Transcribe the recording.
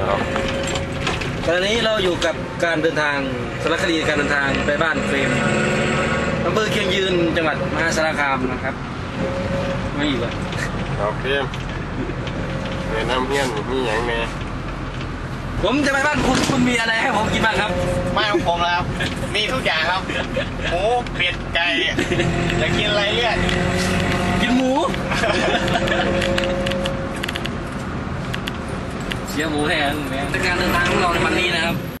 ครับตอนนี้เราอยู่กับการเดินทางสารคดีการเดินทางไปบ้านเฟรมอำเภอเคียงยืนจังหวัดมหาสารคามนะครับไม่อยู่แล้วครับเพียมแนะนำเฮียนมีอย่างแหน่ผมจะไปบ้านคุณคุณมีอะไรให้ผมกินบ้างครับไม่ของผมแล้วครับ มีทุกอย่างครับหมูเป็ดไก่อยากกินอะไรเรียกกินหมู เสียหมูแทนแต่การเดินทางของเราในวันนี้นะครับ